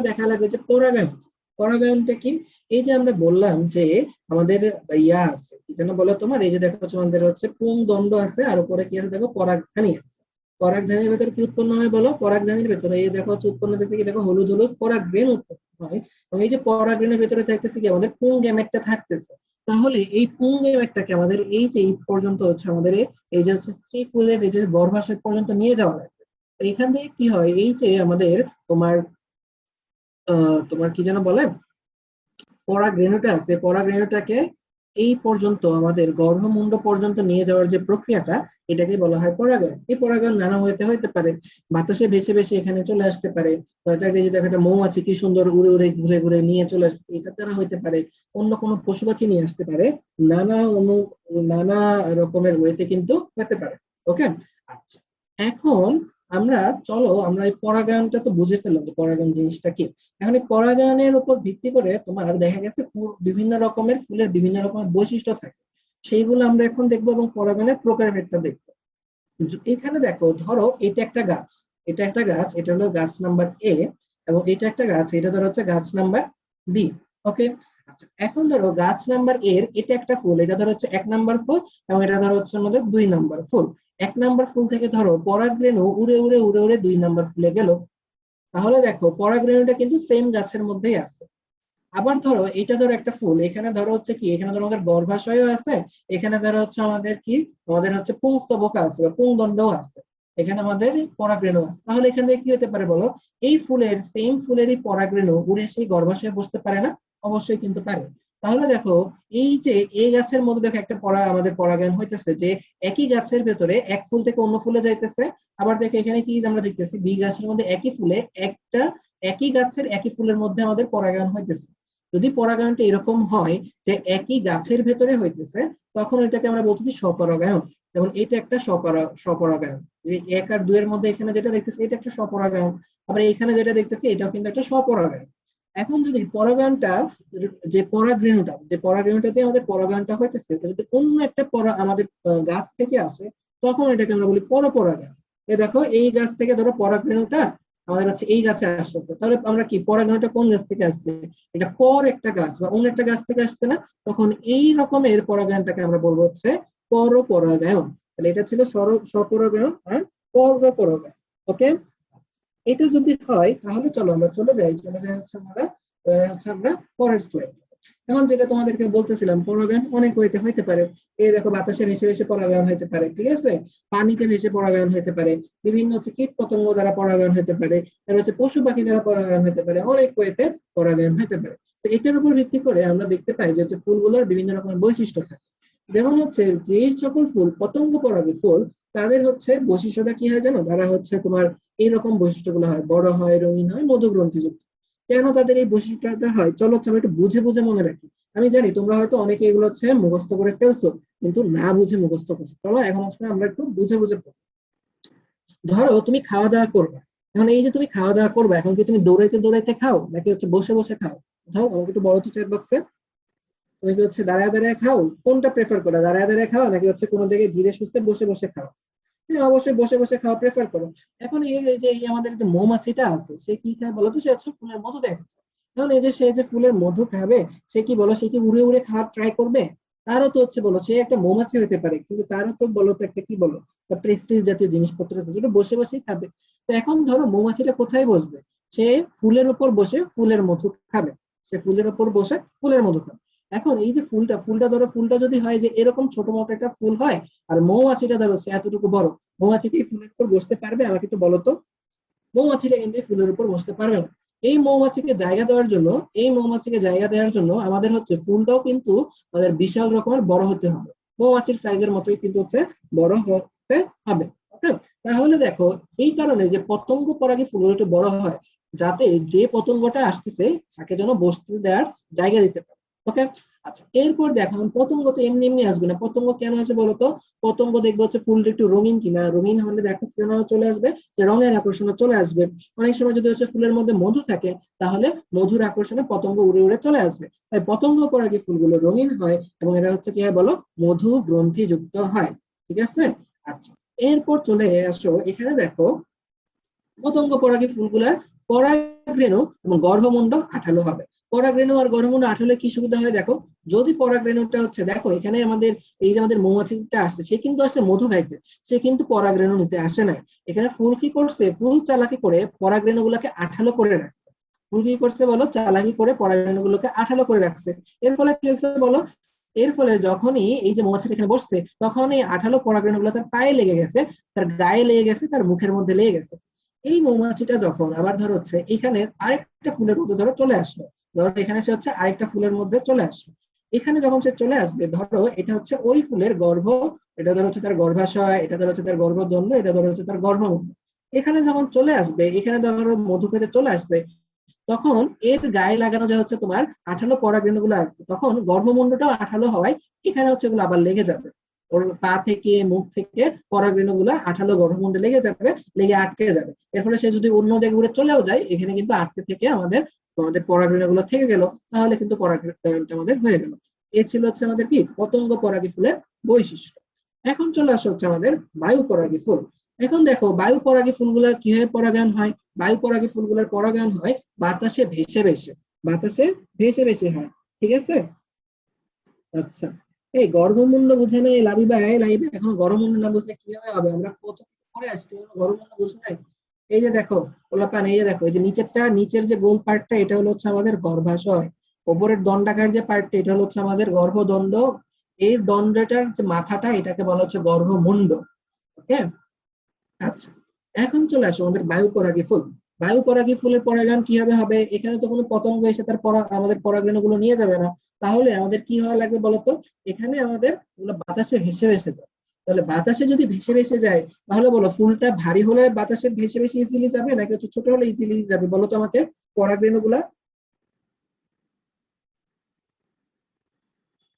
দেখা লাগবে যে পরাগায়ন। পরাগায়নটা কি? এই যে আমরা বললাম যে আমাদের ইয়া আছে যেন বলো তোমার? এই যে দেখো আমাদের হচ্ছে পুং দণ্ড আছে আর উপরে কি আছে? দেখো পরাগধানী আছে। পরাগধানীর ভেতরে কি উৎপন্ন হয় বলো? পরাগধানীর ভেতরে। এই দেখো হচ্ছে উৎপন্ন হচ্ছে কি? দেখো হলুদ হলুদ পরাগরেণু উৎপন্ন হয়। এবং এই যে পরাগরেণুর ভেতরে থাকতেছে কি? আমাদের পুং গ্যামেটটা থাকতেছে। তাহলে এই পুং গ্যামেটটাকে আমাদের এই যে এই পর্যন্ত হচ্ছে আমাদের এই যে হচ্ছে স্ত্রী ফুলের এই যে গর্ভাশয় পর্যন্ত নিয়ে যাওয়া লাগবে। এখান থেকে কি হয়? এই যে আমাদের তোমার তোমার কি যেন বলে? পরাগরেণুটা আছে। পরাগরেণুটাকে এই পর্যন্ত আমাদের গর্ভমুণ্ড পর্যন্ত নিয়ে যাওয়ার যে প্রক্রিয়াটা, এটাকে বলা হয় পরাগায়ন। এই পরাগায়ন নানা হইতে হইতে পারে। বাতাসে ভেসে ভেসে এখানে চলে আসতে পারে। যে একটা মৌমাছি, কি সুন্দর উড়ে উড়ে ঘুরে ঘুরে নিয়ে চলে আসছে, এটা দ্বারা হইতে পারে। অন্য কোনো পশু পাখি নিয়ে আসতে পারে। নানা অনু, নানা রকমের ওয়েতে কিন্তু হতে পারে। ওকে আচ্ছা। এখন আমরা, চলো আমরা এই পরাগায়নটা তো বুঝে ফেললাম যে পরাগায়ন জিনিসটা কি। এখন এই পরাগায়নের উপর ভিত্তি করে তোমার দেখা গেছে ফুল, বিভিন্ন রকমের ফুলের বিভিন্ন রকমের বৈশিষ্ট্য থাকে। সেইগুলো আমরা এখন দেখব এবং পরাগায়নের প্রকারভেদটা দেখব। এখানে দেখো, ধরো এটা একটা গাছ, এটা একটা গাছ, এটা হলো গাছ নাম্বার এ এবং এটা একটা গাছ, এটা ধরো হচ্ছে গাছ নাম্বার বি ওকে? আচ্ছা এখন ধরো গাছ নাম্বার এর এটা একটা ফুল, এটা ধরো হচ্ছে এক নাম্বার ফুল এবং এটা ধরো হচ্ছে আমাদের দুই নাম্বার ফুল। এক নাম্বার ফুল থেকে ধরো পরাগরেণু উড়ে উড়ে উড়ে উড়ে দুই নাম্বার ফুলে গেল। তাহলে দেখো পরাগরেণুটা কিন্তু সেম গাছের মধ্যেই আছে। আবার ধরো এটা ধরো একটা ফুল, এখানে ধরো হচ্ছে কি, এখানে ধরো আমাদের গর্ভাশয়ও আছে, এখানে ধরো হচ্ছে আমাদের কি, আমাদের হচ্ছে পুংস্তবক আছে বা পুংদণ্ডও আছে, এখানে আমাদের পরাগরেণু আছে। তাহলে এখানে কি হতে পারে বলো, এই ফুলের সেম ফুলেরই পরাগরেণু উড়ে সেই গর্ভাশয়ে বসতে পারে না? অবশ্যই কিন্তু পারে। তাহলে দেখো, এই যে এই গাছের মধ্যে দেখো একটা পরা, আমাদের পরাগায়ন হইতেছে যে একই গাছের ভেতরে এক ফুল থেকে অন্য ফুলে যাইতেছে। আবার দেখো এখানে কি আমরা দেখতেছি, বি গাছের মধ্যে একই ফুলে একটা, একই গাছের একই ফুলের মধ্যে আমাদের পরাগায়ন হইতেছে। যদি পরাগায়নটা এরকম হয় যে একই গাছের ভেতরে হইতেছে, তখন এটাকে আমরা বলতেছি স্বপরাগায়ন। যেমন এটা একটা স্বপরা, স্বপরাগায়ন। যে এক আর দুইয়ের মধ্যে এখানে যেটা দেখতেছি, এটা একটা স্বপরাগায়ন। আবার এখানে যেটা দেখতেছি, এটাও কিন্তু একটা স্বপরাগায়ন। এখন যদি পরাগায়নটা, যে পরাগরেণুটা, যে পরাগরেণুটাতে আমাদের পরাগায়নটা হইতেছে, এটা যদি অন্য একটা পরা, আমাদের গাছ থেকে আসে, তখন এটাকে আমরা বলি পরপরাগায়ন। এ দেখো, এই গাছ থেকে ধরো পরাগরেণুটা আমাদের হচ্ছে এই গাছে আসতেছে। তাহলে আমরা কি, পরাগরেণুটা কোন গাছ থেকে আসছে? এটা পর একটা গাছ বা অন্য একটা গাছ থেকে আসছে না? তখন এই রকমের পরাগায়নটাকে আমরা বলব হচ্ছে পরপরাগায়ন। তাহলে এটা ছিল সর স্বপরাগায়ন আর পরপরাগায়ন। ওকে? এটা যদি হয়, তাহলে চলো আমরা চলে যাই চলে যাই হচ্ছে আমরা হচ্ছে আমরা পরের স্লাইড এখন যেটা তোমাদেরকে বলতেছিলাম, পরাগায়ন অনেক হইতে হইতে পারে। এই দেখো, বাতাসে ভেসে ভেসে পরাগায়ন হইতে পারে, ঠিক আছে? পানিতে ভেসে পরাগায়ন হইতে পারে। বিভিন্ন হচ্ছে কীট পতঙ্গ দ্বারা পরাগায়ন হইতে পারে। আর হচ্ছে পশু পাখি দ্বারা পরাগায়ন হইতে পারে। অনেক ওয়েতে পরাগায়ন হইতে পারে। তো এটার উপর ভিত্তি করে আমরা দেখতে পাই যে হচ্ছে ফুলগুলোর বিভিন্ন রকমের বৈশিষ্ট্য থাকে। যেমন হচ্ছে যে সকল ফুল, পতঙ্গ পরাগী ফুল তাদের হচ্ছে বৈশিষ্ট্যটা কি হয় জানো? তারা হচ্ছে তোমার এইরকম বৈশিষ্ট্যগুলো হয়। বড় হয়, রঙিন হয়, মধুগ্রন্থিযুক্ত। কেন তাদের এই বৈশিষ্ট্যটা হয়? চলো হচ্ছে একটু বুঝে বুঝে মনে রাখি। আমি জানি তোমরা হয়তো অনেকে এগুলো হচ্ছে মুখস্থ করে ফেলছো, কিন্তু না বুঝে মুখস্থ করছ। চলো এখন হচ্ছে আমরা একটু বুঝে বুঝে পড়ি। ধরো তুমি খাওয়া দাওয়া করবে। এখন এই যে তুমি খাওয়া দাওয়া করবে, এখন কি তুমি দৌড়াইতে দৌড়াইতে খাও, নাকি হচ্ছে বসে বসে খাও? খাও আমাকে একটু বড় চ্যাট বক্সে তুমি কি হচ্ছে দাঁড়ায় দাঁড়ায় খাও? কোনটা প্রেফার করো? দাঁড়ায় দাঁড়ায় খাও, নাকি হচ্ছে কোনো জায়গায় ধীরে সুস্থে বসে বসে খাও? হ্যাঁ অবশ্যই বসে বসে খাওয়া প্রেফার করো। এখন এই যে আমাদের যে মৌমাছিটা আছে, সে কি খায় বলো তো? সে হচ্ছে ফুলের মধু দেখাচ্ছে এখন এই যে সে যে ফুলের মধু খাবে, সে কি বলো, সে কি উড়ে উড়ে খাওয়ার ট্রাই করবে? তারও তো হচ্ছে বলো, সে একটা মৌমাছি হতে পারে, কিন্তু তারও তো বলো তো একটা কি বলো প্রেস্টিজ জাতীয় জিনিসপত্র আছে, যেটা বসে, বসেই খাবে। তো এখন ধরো মৌমাছিটা কোথায় বসবে? সে ফুলের উপর বসে ফুলের মধু খাবে। সে ফুলের উপর বসে ফুলের মধু খাবে। এখন এই যে ফুলটা ফুলটা ধরো, ফুলটা যদি হয় যে এরকম ছোট মোটো একটা ফুল হয়, আর মৌমাছিটা ধরো, সে এতটুকু বড় মৌমাছি কি ফুলের উপর বসতে পারবে? আমাকে তো। মৌমাছিটা কিন্তু ফুলের উপর বসতে পারবে না। এই মৌমাছিকে জায়গা দেওয়ার জন্য, এই মৌমাছিকে জায়গা দেওয়ার জন্য আমাদের হচ্ছে ফুলটাও কিন্তু আমাদের বিশাল রকমের বড় হতে হবে। মৌমাছির সাইজের মতোই কিন্তু হচ্ছে বড় হতে হবে তাহলে দেখো, এই কারণে যে পতঙ্গ পরাগে ফুলগুলো একটু বড় হয়, যাতে যে পতঙ্গটা আসতেছে, তাকে যেন বসতে দেওয়ার জায়গা দিতে পারে। ওকে আচ্ছা এরপর দেখো পতঙ্গ তো এমনি এমনি আসবে না। পতঙ্গ কেন আসে বলতো পতঙ্গ দেখবে হচ্ছে ফুলটা একটু রঙিন কিনা। রঙিন হলে দেখো কেন চলে আসবে? যে রঙের আকর্ষণে চলে আসবে। অনেক সময় যদি হচ্ছে ফুলের মধ্যে মধু থাকে, তাহলে মধুর আকর্ষণে পতঙ্গ উড়ে উড়ে চলে আসবে। তাই পতঙ্গ পরাগী ফুলগুলো রঙিন হয় এবং এরা হচ্ছে কি হয় বলো? মধু গ্রন্থি যুক্ত হয়। ঠিক আছে? আচ্ছা এরপর চলে আসো। এখানে দেখো, পতঙ্গ পরাগী ফুলগুলার পরাগ পরাগরেণু এবং গর্ভমুণ্ড আঠালো হবে। পরাগরেণু আর গর্ভমুণ্ড আঠালো কি সুবিধা হয় দেখো? যদি পরাগরেণুটা হচ্ছে, দেখো এখানে আমাদের এই যে আমাদের মৌমাছিটা আসছে, সে কিন্তু আসছে মধু খাইতে, সে কিন্তু পরাগরেণু নিতে আসে নাই। এখানে ফুল কি করছে? ফুল চালাকি করে পরাগরেণু গুলাকে আঠালো করে রাখছে। ফুল কি করছে বলো? চালাকি করে পরাগরেণু গুলোকে আঠালো করে রাখছে। এর ফলে কি হচ্ছে বলো? এর ফলে যখনই এই যে মৌমাছিটা এখানে বসছে তখন এই আঠালো পরাগরেণু গুলো তার পায়ে লেগে গেছে, তার গায়ে লেগে গেছে, তার মুখের মধ্যে লেগে গেছে। এই মৌমাছিটা যখন, আবার ধরো হচ্ছে, এখানে আরেকটা ফুলের মধ্যে ধরো চলে আসলো। ধরো এখানে সে হচ্ছে আরেকটা ফুলের মধ্যে চলে আসলো। এখানে যখন সে চলে আসবে, ধরো এটা হচ্ছে ওই ফুলের গর্ভ, এটা ধরো হচ্ছে তার গর্ভাশয়, এটা ধরো হচ্ছে তার গর্ভদণ্ড, এটা ধরো হচ্ছে তার গর্ভমুণ্ড এখানে যখন চলে আসবে, এখানে ধরো মধু পেতে চলে আসছে, তখন এর গায়ে লাগানো যা হচ্ছে তোমার আঠালো পরাগরেণু গুলো আছে, তখন গর্ভমুণ্ডটাও আঠালো হওয়ায় এখানে হচ্ছে এগুলো আবার লেগে যাবে। ওর পা থেকে, মুখ থেকে পরাগরেণু গুলো আঠালো গর্ভমুণ্ডে লেগে যাবে, লেগে আটকে যাবে। এর ফলে সে যদি অন্য জায়গায় ঘুরে চলেও যায়, এখানে কিন্তু আটকে থেকে আমাদের আমাদের পরাগরেণু গুলো থেকে গেল, তাহলে কিন্তু পরাগরেণুটা আমাদের হয়ে গেল। এ ছিল হচ্ছে আমাদের কি? পতঙ্গ পরাগী ফুলের বৈশিষ্ট্য। এখন চলে আসে হচ্ছে আমাদের বায়ু পরাগী ফুল। এখন দেখো, বায়ু পরাগী ফুলগুলা কীভাবে পরাগায়ন হয়? বায়ু পরাগী ফুলগুলোর পরাগায়ন হয় বাতাসে ভেসে ভেসে, বাতাসে ভেসে ভেসে হয়, ঠিক আছে? আচ্ছা এই গর্ভমুণ্ড বুঝে নাই এই লাইবে এখন গর্ভমুণ্ড না বুঝলে কীভাবে হবে? আমরা কত করে আসছি গর্ভমুণ্ড বুঝে নাই। এই যে দেখো ওলাপান এই যে দেখো, এই যে নিচেরটা, নিচের যে গোল পার্টটা, এটা হলো হচ্ছে আমাদের গর্ভাশয়। ওপরের দণ্ডাকার যে পার্টটা, এটা হলো হচ্ছে আমাদের গর্ভদণ্ড। এই দণ্ডটার যে মাথাটা, এটাকে বলা হচ্ছে গর্ভমুণ্ড। ওকে? আচ্ছা এখন চলে আসো আমাদের বায়ু পরাগী ফুল। বায়ু পরাগী ফুলের পরাগায়ন কীভাবে হবে? এখানে তো কোনো পতঙ্গ এসে তার পরা, আমাদের পরাগরেণু গুলো নিয়ে যাবে না। তাহলে আমাদের কি হওয়া লাগবে বলতো? এখানে আমাদের বাতাসে ভেসে ভেসে যায়। তাহলে বাতাসে যদি ভেসে ভেসে যায়, তাহলে বলো ফুলটা ভারী হলে বাতাসে ভেসে ভেসে ইজিলি যাবে নাকি একটু ছোট হলে ইজিলি যাবে? বলো তো আমাকে পরাগরেণু গুলা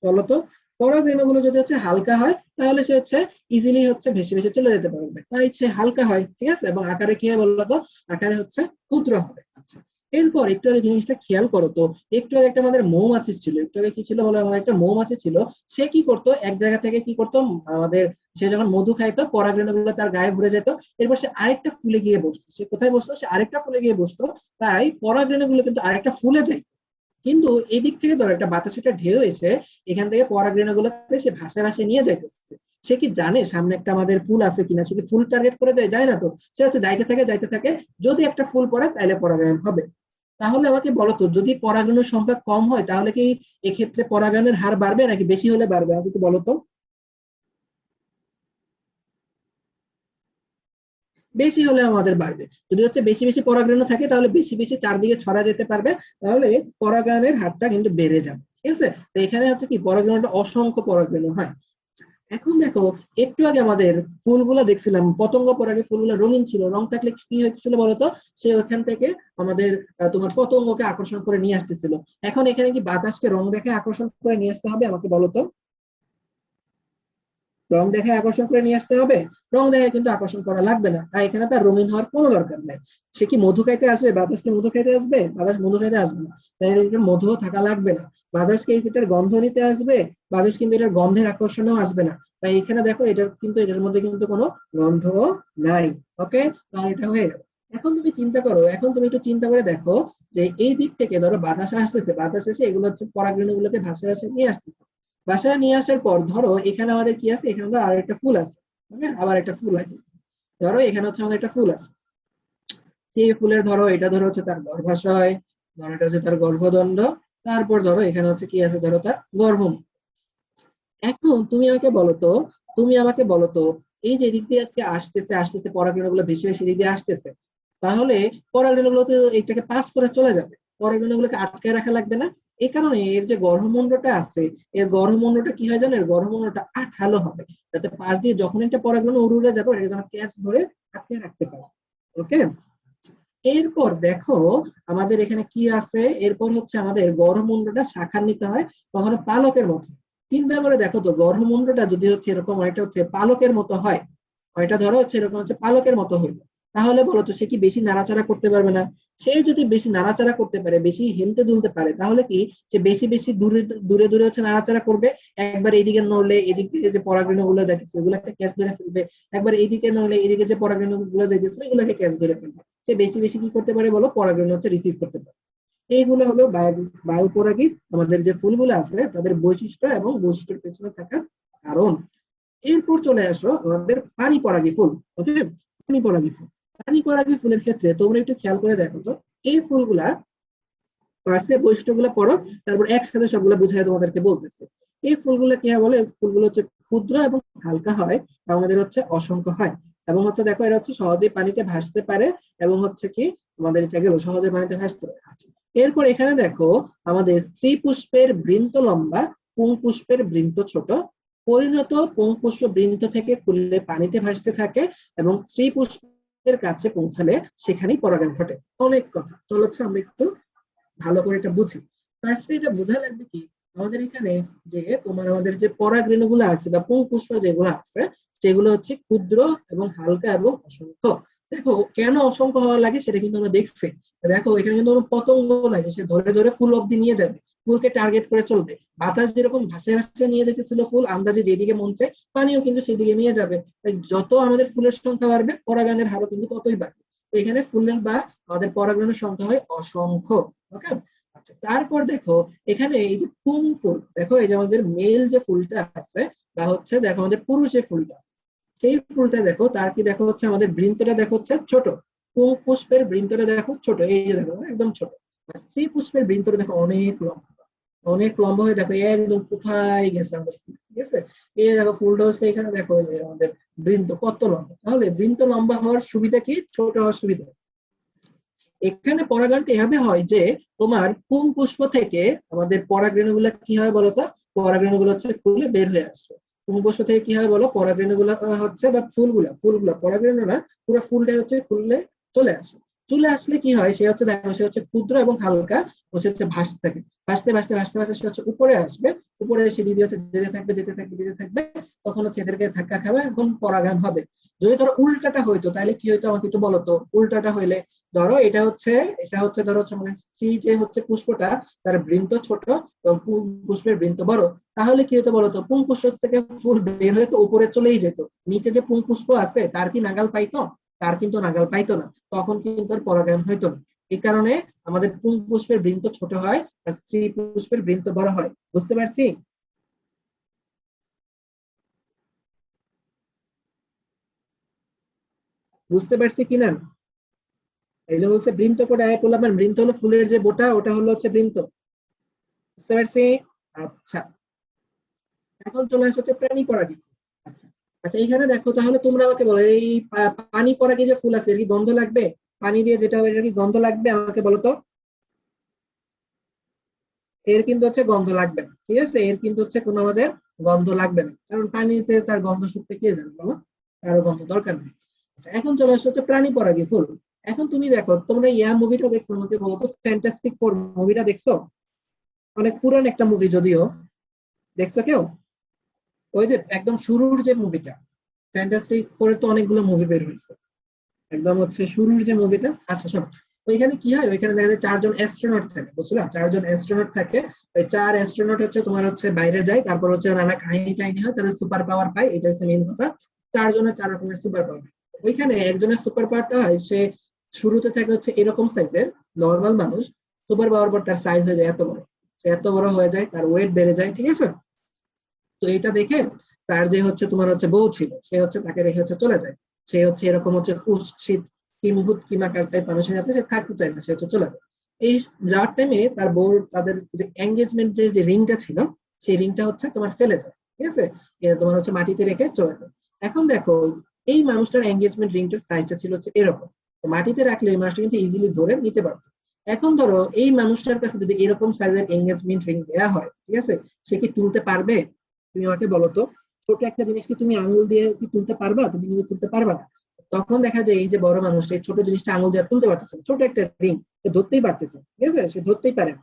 বলতো পরাগরেণু গুলো যদি হচ্ছে হালকা হয়, তাহলে সে হচ্ছে ইজিলি হচ্ছে ভেসে ভেসে চলে যেতে পারবে। তাই সে হালকা হয়, ঠিক আছে? এবং আকারে কি হয় বলতো আকারে হচ্ছে ক্ষুদ্র হবে। আচ্ছা। এরপর একটু আগে জিনিসটা খেয়াল করো তো, একটু আগে একটা আমাদের মৌমাছি ছিল, একটু আগে কি ছিল বলে? আমাদের একটা মৌমাছি ছিল, সে কি করতো? এক জায়গা থেকে কি করতো? আমাদের, সে যখন মধু খাইতো পরাগরেণু গুলো তার গায়ে ভরে যেত, এরপর সে আরেকটা ফুলে গিয়ে বসতো। সে কোথায় বসতো? সে আরেকটা ফুলে গিয়ে বসতো, তাই পরাগরেণু গুলো কিন্তু আরেকটা ফুলে যায় কিন্তু এই দিক থেকে ধর একটা বাতাসে একটা ঢেউ এসে এখান থেকে পরাগ্রেণগুলো সে ভাসে ভাসে নিয়ে যাইতেছে। সে কি জানে সামনে একটা আমাদের ফুল আছে কিনা? সে কি ফুল টার্গেট করে দেয়? যায় না তো। সে হচ্ছে যাইতে থাকে যাইতে থাকে। যদি একটা ফুল পড়ে তাহলে পরাগায়ন হবে। তাহলে আমাকে বলো তো, যদি পরাগায়নের সংখ্যা কম হয়, তাহলে কি এক্ষেত্রে পরাগায়নের হার বাড়বে নাকি বেশি হলে বাড়বে? আমাকে বলো তো। বেশি হলে আমাদের বাড়বে। যদি হচ্ছে বেশি বেশি পরাগরেণু থাকে, তাহলে বেশি বেশি চারদিকে ছড়া যেতে পারবে, তাহলে পরাগায়নের হারটা কিন্তু বেড়ে যাবে। ঠিক আছে? তো এখানে হচ্ছে কি পরাগরেণুটা অসংখ্য পরাগরেণু হয়। এখন দেখো, একটু আগে আমাদের ফুলগুলো দেখছিলাম, পতঙ্গ পরাগে ফুলগুলো রঙিন ছিল। রং থাকলে কি হয়েছিল বলতো? সে ওখান থেকে আমাদের তোমার পতঙ্গকে আকর্ষণ করে নিয়ে আসতেছিল। এখন এখানে কি বাতাসকে রং দেখে আকর্ষণ করে নিয়ে আসতে হবে আমাকে বলতো রং দেখে আকর্ষণ করে নিয়ে আসতে হবে। রং দেখে কিন্তু আকর্ষণ করা লাগবে না। তাই এখানে তার রঙিন হওয়ার কোনো দরকার নাই। সে কি মধু খাইতে আসবে? বাতাস কি মধু খাইতে আসবে? বাতাস মধু খাইতে আসবে না। তাই মধুও থাকা লাগবে না। বাতাসকে এটার গন্ধ নিতে আসবে। বাতাস কিন্তু এটার গন্ধের আকর্ষণেও আসবে না। তাই এখানে দেখো, এটার কিন্তু, এটার মধ্যে কিন্তু কোনো গন্ধ নাই। ওকে তাহলে এটা হয়ে গেল। এখন তুমি চিন্তা করো, এখন তুমি একটু চিন্তা করে দেখো যে এই দিক থেকে ধরো বাতাস আসতেছে। বাতাস এসে এগুলো হচ্ছে পরাগরেণু গুলোকে ভাসে ভাসে নিয়ে আসতেছে। বাসায় নিয়ে আসার পর, ধরো এখানে আমাদের কি আছে? এখানে আর একটা ফুল আছে আবার একটা ফুল আছে। ধরো এখানে হচ্ছে আমাদের একটা ফুল আছে। সেই ফুলের ধরো, এটা ধরো হচ্ছে তার গর্ভাশয়, ধরো এটা হচ্ছে তার গর্ভদণ্ড, তারপর ধরো এখানে হচ্ছে কি আছে? ধরো তার গর্ভ এখন তুমি আমাকে বলো তো, তুমি আমাকে বলো তো, এই যে দিক দিয়ে আসতেছে আসতেছে পরাগরেণু গুলো বেশি বেশি এদিক দিয়ে আসতেছে, তাহলে পরাগরেণু গুলো তো এটাকে পাস করে চলে যাবে। পরাগরেণু গুলোকে আটকে রাখা লাগবে না? এই কারণে এর যে গর্ভমণ্ডটা আছে, এর গর্ভমণ্ডটা কি হয় জানো? এর গর্ভমণ্ডটা আঠালো হবে। যাতে পাশ দিয়ে যখন একটা পরাগরেণু উড়ে যাবে এটা যেন ক্যাচ ধরে আটকে রাখতে পারে। ওকে? এরপর দেখো আমাদের এখানে কি আছে? এরপর হচ্ছে আমাদের গর্ভমণ্ডটা শাখান্বিত হয় কখনো পালকের মতো। চিন্তা করে দেখো তো গর্ভমণ্ডটা যদি হচ্ছে এরকম এটা হচ্ছে পালকের মতো হয় এটা ধরো? হচ্ছে এরকম হচ্ছে পালকের মতো হইল। তাহলে বলতো সে কি বেশি নাড়াচাড়া করতে পারবে না? সে যদি বেশি নাড়াচাড়া করতে পারে, বেশি হেলতে দুলতে পারে, তাহলে কি সে বেশি বেশি দূরে দূরে দূরে হচ্ছে নাড়াচাড়া করবে? একবার এইদিকে নড়লে এদিক যে পরাগরেণু গুলো যাইতেছে, ওগুলোকে ক্যাচ ধরে ফেলবে। একবার এইদিকে নড়লে এদিকে যে পরাগরেণু গুলো যাইতেছে, ওইগুলোকে ক্যাচ ধরে ফেলবে। সে বেশি বেশি কি করতে পারে বলো? পরাগরেণু হচ্ছে রিসিভ করতে পারে। এইগুলো হলো বায়ু- বায়ুপরাগী, আমাদের যে ফুলগুলো আছে, তাদের বৈশিষ্ট্য এবং বৈশিষ্ট্যের পেছনে থাকার কারণ। এরপর চলে আসো আমাদের পানি পরাগী ফুল ওকে পানি পরাগী ফুল। পানি পরাগী ফুলের ক্ষেত্রে, তোমরা একটু খেয়াল করে দেখো তো, এই ফুলগুলা ফার্স্টে বৈশিষ্ট্যগুলো পড়ো, তারপর একসাথে সবগুলো বুঝাই তোমাদেরকে বলতেছে। এই ফুলগুলো কি হয় বলে? ফুলগুলো হচ্ছে ক্ষুদ্র এবং হালকা হয় আমাদের হচ্ছে অসংখ্য হয়। এবং হচ্ছে দেখো, এরা হচ্ছে সহজেই পানিতে ভাসতে পারে, এবং হচ্ছে কি আমাদের এটা গেল সহজে পানিতে ভাসতে পারে। আচ্ছা এরপর এখানে দেখো, আমাদের স্ত্রী পুষ্পের বৃন্ত লম্বা, পুং পুষ্পের বৃন্ত ছোট। পরিণত পুং পুষ্প বৃন্ত থেকে খুললে পানিতে ভাসতে থাকে, এবং স্ত্রী পুষ্পের কাছে পৌঁছালে সেখানেই পরাগায়ন ঘটে। অনেক কথা। চলো হচ্ছে আমরা একটু ভালো করে এটা বুঝি। ফার্স্টে এটা বোঝা লাগবে কি? আমাদের এখানে যে তোমার আমাদের যে পরাগরেণুগুলো আছে বা পুং পুষ্প যেগুলো আছে, সেগুলো হচ্ছে ক্ষুদ্র এবং হালকা এবং অসংখ্য। দেখো, কেন অসংখ্য হওয়া লাগে সেটা কিন্তু আমরা দেখছি। দেখো, এখানে কিন্তু কোনো পতঙ্গ নাই যে সে ধরে ধরে ফুল অব্দি নিয়ে যাবে, ফুলকে টার্গেট করে চলবে। বাতাস যেরকম ভাসে ভাসে নিয়ে যেতেছিল ফুল, আন্দাজে যেদিকে মন চায় পানিও কিন্তু সেদিকে নিয়ে যাবে। তাই যত আমাদের ফুলের সংখ্যা বাড়বে, পরাগায়নের হারও কিন্তু ততই বাড়বে। এখানে ফুলের বা আমাদের পরাগায়নের সংখ্যা হয় অসংখ্য ওকে আচ্ছা তারপর দেখো, এখানে এই যে পুং ফুল, দেখো, এই যে আমাদের মেল যে ফুলটা আছে, বা হচ্ছে, দেখো, আমাদের পুরুষ যে ফুলটা আছে। সেই ফুলটা দেখো, তার কি দেখো হচ্ছে? আমাদের বৃন্তটা দেখো হচ্ছে ছোট। পুং পুষ্পের বৃন্তটা দেখো ছোট, এই যে দেখো, একদম ছোট। আর স্ত্রী পুষ্পের বৃন্তটা দেখো অনেক লম্বা। অনেক লম্বা হয়ে দেখো, একদম কোথায় গেছে আমাদের ফুল, ঠিক আছে? এই দেখো, ফুলটা হচ্ছে এখানে দেখো আমাদের বৃন্ত, কত লম্বা। তাহলে বৃন্ত লম্বা হওয়ার সুবিধা কি? ছোট হওয়ার সুবিধা। এখানে পরাগায়নটা এভাবে হয় যে, তোমার পুং পুষ্প থেকে আমাদের পরাগরেণুগুলো কি হয় বলতো? পরাগরেণুগুলো হচ্ছে খুলে বের হয়ে আসবে পুং থেকে কি হয় বলো? পরাগরেণুগুলো হচ্ছে বা ফুলগুলা ফুলগুলা, পরাগরেণু না, পুরো ফুলটাই হচ্ছে খুললে চলে আসে। চলে আসলে কি হয়? সে হচ্ছে দেখো, সে হচ্ছে ক্ষুদ্র এবং হালকা, ও সে হচ্ছে ভাসতে থাকে। ভাসতে ভাসতে ভাসতে ভাসতে সে হচ্ছে উপরে আসবে। উপরে এসে দিদি হচ্ছে যেতে থাকবে যেতে থাকবে যেতে থাকবে, তখন হচ্ছে এদেরকে ধাক্কা খাবে এখন পরাগায়ন হবে। যদি ধরো উল্টাটা হইতো, তাহলে কি হইতো আমাকে একটু বলো তো? উল্টাটা হইলে ধরো এটা হচ্ছে এটা হচ্ছে ধরো আমাদের স্ত্রী যে হচ্ছে পুষ্পটা, তার বৃন্ত ছোট এবং পুষ্পের বৃন্ত বড়, তাহলে কি হতো বলতো পুং পুষ্প থেকে ফুল বের হয়ে তো উপরে চলেই যেত। নিচে যে পুং পুষ্প আছে, তার কি নাগাল পাইতো? তার কিন্তু নাগাল পাইতো না। তখন কিন্তু আর পরাগায়ন হইতো না। এই কারণে আমাদের পুং পুষ্পের বৃন্ত ছোট হয়, আর স্ত্রী পুষ্পের বৃন্ত বড় হয়। বুঝতে পারছি? বুঝতে পারছি কিনা এই জন্য বলছে বৃন্ত করে আয় পোলাপান বৃন্ত হলো ফুলের যে বোটা, ওটা হলো হচ্ছে বৃন্ত। বুঝতে পারছি? আচ্ছা। এখন চলে আসছে হচ্ছে প্রাণী পরাগী আচ্ছা। আচ্ছা এখানে দেখো, তাহলে তোমরা আমাকে বলো, এই পানি পরাগী যে ফুল আছে, এর কি গন্ধ লাগবে? পানি দিয়ে যেটা হবে এর কি গন্ধ লাগবে আমাকে বলো তো? এর কিন্তু হচ্ছে গন্ধ লাগবে না, ঠিক আছে? এর কিন্তু হচ্ছে কোনো আমাদের গন্ধ লাগবে না। কারণ পানিতে তার গন্ধ শুকতে কে জানে বলো? কারও গন্ধ দরকার নেই। এখন চলে আসছে হচ্ছে প্রাণী পরাগী, ফুল। এখন তুমি দেখো, তোমরা ইয়া মুভিটা দেখছ, আমাকে বলতো ফ্যান্টাস্টিক ফোর মুভিটা দেখছ? অনেক পুরান একটা মুভি যদিও। দেখছ কেউ? ওই যে একদম শুরুর যে মুভিটা ফ্যান্টাস্টিক ফোর তো অনেকগুলো মুভি বের হয়েছে। একদম হচ্ছে শুরুর যে মুভিটা আচ্ছা শোনো। ওইখানে কি হয়? ওইখানে দেখা যায় চারজন অ্যাস্ট্রোনট থাকে বুঝলা চারজন অ্যাস্ট্রোনট থাকে। ওই চার অ্যাস্ট্রোনট হচ্ছে তোমার হচ্ছে বাইরে যায়, তারপর হচ্ছে নানা কাহিনী টাহিনী হয়, তাদের সুপার পাওয়ার পায় এটা হচ্ছে মেন কথা। চারজনের চার রকমের সুপার পাওয়ার ওইখানে একজনের সুপার পাওয়ারটা হয়, সে শুরুতে থাকে হচ্ছে এরকম সাইজের নর্মাল মানুষ সুপার পাওয়ার পর তার সাইজ হয়ে যায় এত বড়। সে এত বড় হয়ে যায়, তার ওয়েট বেড়ে যায়, ঠিক আছে? তো এটা দেখে তার যে হচ্ছে তোমার হচ্ছে বউ ছিল, সে হচ্ছে তাকে রেখে হচ্ছে চলে যায়। সে হচ্ছে এরকম হচ্ছে কুৎসিত কিমভূত কিমাকার টাইপ মানুষের সাথে সে থাকতে চায় না, সে হচ্ছে চলে যায়। এই যাওয়ার টাইমে তার বউর, তাদের যে এঙ্গেজমেন্ট যে যে রিংটা ছিল, সেই রিংটা হচ্ছে তোমার ফেলে যায়, ঠিক আছে? তোমার হচ্ছে মাটিতে রেখে চলে যায়। এখন দেখো এই মানুষটার এঙ্গেজমেন্ট রিংটার সাইজটা ছিল হচ্ছে এরকম। তো মাটিতে রাখলে এই মানুষটা কিন্তু ইজিলি ধরে নিতে পারতো। এখন ধরো, এই মানুষটার কাছে যদি এরকম সাইজের এঙ্গেজমেন্ট রিং দেওয়া হয়, ঠিক আছে? সে কি তুলতে পারবে? তুমি আমাকে বলো তো। ছোট একটা জিনিস কি তুমি আঙুল দিয়ে কি তুলতে পারবা? তুমি কিন্তু তুলতে পারবা না। তখন দেখা যায় এই যে বড় মানুষটা, এই ছোট জিনিসটা আঙুল দিয়ে তুলতে পারতেছে ছোট একটা রিং সে ধরতেই পারতেছে ঠিক আছে? সে ধরতেই পারে না?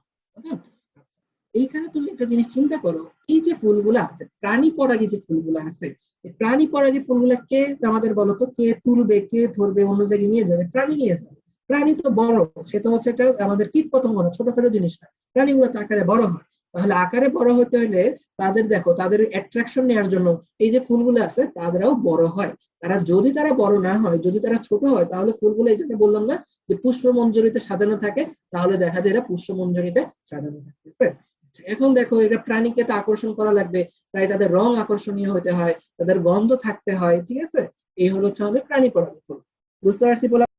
এইখানে তুমি একটা জিনিস চিন্তা করো। এই যে ফুলগুলা আছে প্রাণী পরাগী যে ফুলগুলা আছে প্রাণী পরাগী ফুলগুলা কে আমাদের বলতো? কে তুলবে, কে ধরবে, অন্য জায়গায় নিয়ে যাবে? প্রাণী নিয়ে যাবে। প্রাণী তো বড়, সে তো হচ্ছে একটা আমাদের কীট পতঙ্গ না, ছোটখাটো জিনিস না। প্রাণীগুলো তো আকারে বড় হয়। তাহলে আকারে বড় হতে হলে তাদের দেখো, তাদের অ্যাট্রাকশন নেওয়ার জন্য এই যে ফুলগুলো আছে, তাদেরও বড় হয়। তারা যদি তারা বড় না হয়, যদি তারা ছোট হয়, তাহলে ফুলগুলো এই জন্য বললাম না যে পুষ্পমঞ্জরিতে সাজানো থাকে, তাহলে দেখা যায় এটা পুষ্পমঞ্জরিতে সাজানো থাকে। এখন দেখো, এটা প্রাণীকে তো আকর্ষণ করা লাগবে, তাই তাদের রং আকর্ষণীয় হতে হয়, তাদের গন্ধ থাকতে হয়, ঠিক আছে? এই হলো হচ্ছে আমাদের প্রাণী ফুল বুঝতে পারছি